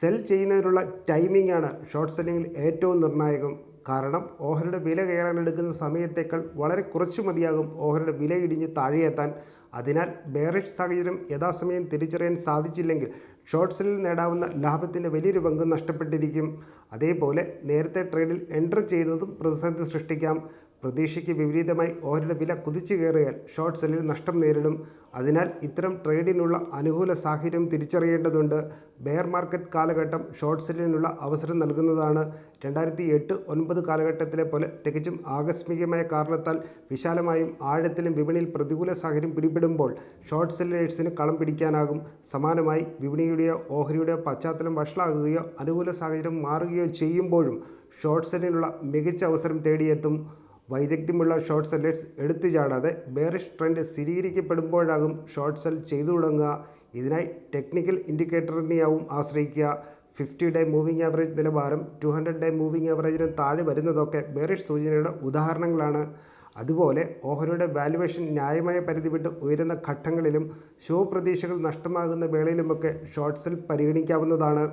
Cell ചെയ്യുന്നതിനുള്ള timing ആണ് short സെല്ലിങ്ങിൽ ഏറ്റവും നിർണായകം. കാരണം ഓഹരിയുടെ വില കയറാനെടുക്കുന്ന സമയത്തേക്കാൾ വളരെ കുറച്ച് മതിയാകും ഓഹരിയുടെ വില ഇടിഞ്ഞ് താഴെയെത്താൻ. അതിനാൽ ബേറിഷ് സാഹചര്യം യഥാസമയം തിരിച്ചറിയാൻ സാധിച്ചില്ലെങ്കിൽ ഷോർട്ട് സെല്ലിൽ നേടാവുന്ന ലാഭത്തിന്റെ വലിയൊരു പങ്ക് നഷ്ടപ്പെട്ടിരിക്കും. അതേപോലെ നേരത്തെ ട്രേഡിൽ എന്റർ ചെയ്യുന്നതും പ്രതിസന്ധി സൃഷ്ടിക്കാം. പ്രതീക്ഷയ്ക്ക് വിപരീതമായി ഓഹരിയുടെ വില കുതിച്ചു കയറിയാൽ ഷോർട്ട് സെല്ലിൽ നഷ്ടം നേരിടും. അതിനാൽ ഇത്തരം ട്രേഡിനുള്ള അനുകൂല സാഹചര്യം തിരിച്ചറിയേണ്ടതുണ്ട്. ബെയർ മാർക്കറ്റ് കാലഘട്ടം ഷോർട്ട് സെല്ലിനുള്ള അവസരം നൽകുന്നതാണ്. രണ്ടായിരത്തി എട്ട് ഒൻപത് കാലഘട്ടത്തിലെ പോലെ തികച്ചും ആകസ്മികമായ കാരണത്താൽ വിശാലമായും ആഴത്തിലും വിപണിയിൽ പ്രതികൂല സാഹചര്യം പിടിപെടുമ്പോൾ ഷോർട്ട് സെല്ലേഴ്സിന് കളം പിടിക്കാനാകും. സമാനമായി വിപണിയുടെയോ ഓഹരിയുടെയോ പശ്ചാത്തലം വഷളാകുകയോ അനുകൂല സാഹചര്യം മാറുകയോ ചെയ്യുമ്പോഴും ഷോർട്ട് സെല്ലിനുള്ള മികച്ച അവസരം തേടിയെത്തും. വൈദഗ്ധ്യമുള്ള ഷോർട്ട് സെല്ലേഴ്സ് എടുത്തു ചാടാതെ ബേറിഷ് ട്രെൻഡ് സ്ഥിരീകരിക്കപ്പെടുമ്പോഴാകും ഷോർട്ട് സെൽ ചെയ്തു തുടങ്ങുക. ഇതിനായി ടെക്നിക്കൽ ഇൻഡിക്കേറ്ററിനെയാവും ആശ്രയിക്കുക. ഫിഫ്റ്റി ഡേ മൂവിംഗ് ആവറേജ് നിലവാരം ടു ഹൺഡ്രഡ് ഡേ മൂവിംഗ് ആവറേജിന് താഴെ വരുന്നതൊക്കെ ബേറിഷ് സൂചനയുടെ ഉദാഹരണങ്ങളാണ്. അതുപോലെ ഓഹരിയുടെ വാല്യുവേഷൻ ന്യായമായ പരിധി വിട്ട് ഉയരുന്ന ഘട്ടങ്ങളിലും ഷോ പ്രതീക്ഷകൾ നഷ്ടമാകുന്ന വേളയിലുമൊക്കെ ഷോർട്ട് സെൽ പരിഗണിക്കാവുന്നതാണ്.